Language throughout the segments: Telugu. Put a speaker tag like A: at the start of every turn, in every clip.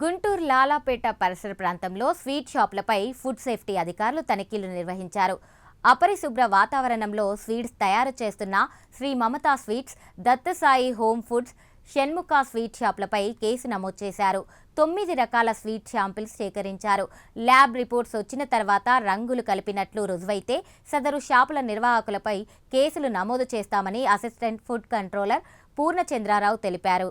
A: గుంటూరు లాలాపేట పరిసర ప్రాంతంలో స్వీట్ షాపులపై ఫుడ్ సేఫ్టీ అధికారులు తనిఖీలు నిర్వహించారు. అపరిశుభ్ర వాతావరణంలో స్వీట్స్ తయారు చేస్తున్న Sri Mamata sweets Dattasai home foods Shanmukha sweet షాపులపై case నమోదు చేశారు. తొమ్మిది రకాల స్వీట్ శాంపిల్స్ సేకరించారు. ల్యాబ్ రిపోర్ట్స్ వచ్చిన తర్వాత రంగులు కలిపినట్లు రుజువైతే సదరు షాపుల నిర్వాహకులపై కేసులు నమోదు చేస్తామని అసిస్టెంట్ ఫుడ్ కంట్రోలర్ పూర్ణచంద్రారావు తెలిపారు.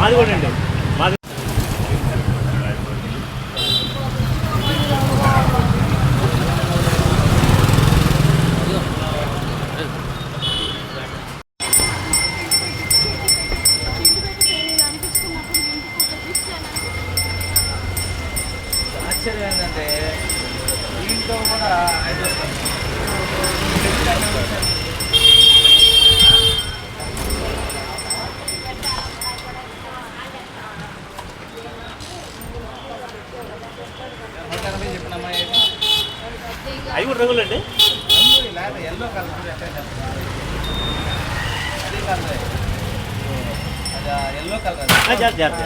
B: మాది కూడా అండి. మాది
C: ఆశ్చర్యం ఏంటంటే దీంట్లో కూడా ఐదు
B: అవి కూడా రంగులు అండి?
C: ఎల్లో కలర్ ఎక్కడ ఎల్లో కలర్
B: జాగ్రత్త జాగ్రత్త.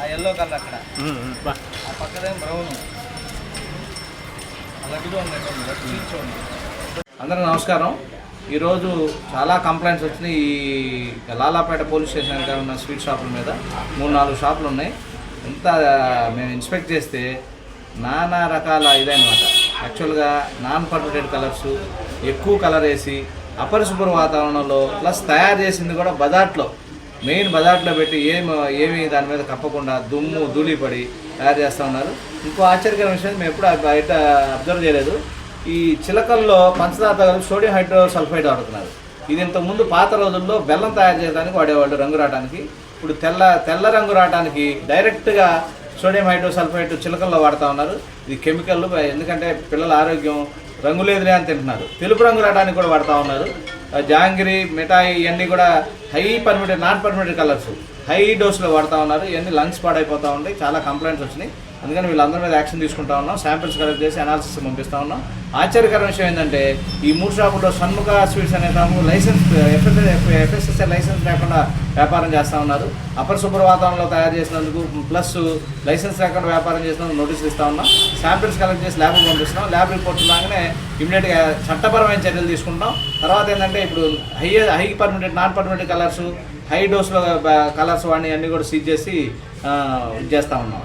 C: ఆ ఎల్లో కలర్ అక్కడ ఆ పక్కనే బ్రౌన్ అలాగే ఉన్నట్టు చూడండి అందరూ నమస్కారం. ఈరోజు చాలా కంప్లైంట్స్ వచ్చినాయి. ఈ లాలాపేట పోలీస్ స్టేషన్ దగ్గర ఉన్న స్వీట్ షాపుల మీద మూడు నాలుగు షాపులు ఉన్నాయి. ఎంత మేము ఇన్స్పెక్ట్ చేస్తే నానా రకాల ఇదనమాట. యాక్చువల్గా నాన్ పర్మిటెడ్ కలర్స్ ఎక్కువ కలర్ వేసి అపరిశుభ్ర వాతావరణంలో ప్లస్ తయారు చేసింది కూడా బజార్లో. మెయిన్ బజార్లో పెట్టి ఏమి ఏమి దాని మీద కప్పకుండా దుమ్ము ధూళి పడి తయారు చేస్తూ ఉన్నారు. ఇంకో ఆశ్చర్యకరమైన విషయం మేము ఎప్పుడు బయట అబ్జర్వ్ చేయలేదు. ఈ చిలకల్లో పంచదార సోడియం హైడ్రోసల్ఫైడ్ వాడుతున్నారు. ఇది ఇంతకుముందు పాత రోజుల్లో బెల్లం తయారు చేయడానికి వాడేవాళ్ళు రంగు రావడానికి ఇప్పుడు తెల్ల తెల్ల రంగు రావడానికి డైరెక్ట్గా సోడియం హైడ్రోసల్ఫైట్ చిలకల్లో వాడుతూ ఉన్నారు. ఇది కెమికల్ ఎందుకంటే పిల్లల ఆరోగ్యం రంగు లేదులే అని తింటున్నారు. తెలుపు రంగు రావడానికి కూడా వాడుతూ ఉన్నారు. జాంగిరి మిఠాయి ఇవన్నీ కూడా high permitted non permitted colours. High డోస్లో వాడుతూ ఉన్నారు. ఇవన్నీ లంగ్స్ పాడైపోతూ ఉంటాయి చాలా కంప్లైంట్స్ వచ్చినాయి. అందుకని వీళ్ళందరి మీద యాక్షన్ తీసుకుంటా ఉన్నాం. శాంపిల్స్ కలెక్ట్ చేసి అనాలిసిస్ పంపిస్తా ఉన్నాం. ఆశ్చర్యకర విషయం ఏంటంటే ఈ మూడు షాపుల్లో షణ్ముఖ స్వీట్స్ అనే తాము లైసెన్స్ ఎఫ్ఎస్ఎస్ఐ లైసెన్స్ లేకుండా వ్యాపారం చేస్తూ ఉన్నారు. అపరిశుభ్ర వాతావరణంలో తయారు చేసినందుకు ప్లస్ లైసెన్స్ లేకుండా వ్యాపారం చేసినందుకు నోటీసులు ఇస్తా ఉన్నాం. శాంపిల్స్ కలెక్ట్ చేసి ల్యాబ్కి పంపిస్తున్నాం. ల్యాబ్ రిపోర్ట్ లాగానే ఇమీడియట్గా చట్టపరమైన చర్యలు తీసుకుంటాం. తర్వాత ఏంటంటే ఇప్పుడు high high permitted non permitted colours high డోస్లో colours వాడిని అన్నీ కూడా సీజ్ చేసి ఇది చేస్తూ ఉన్నాం.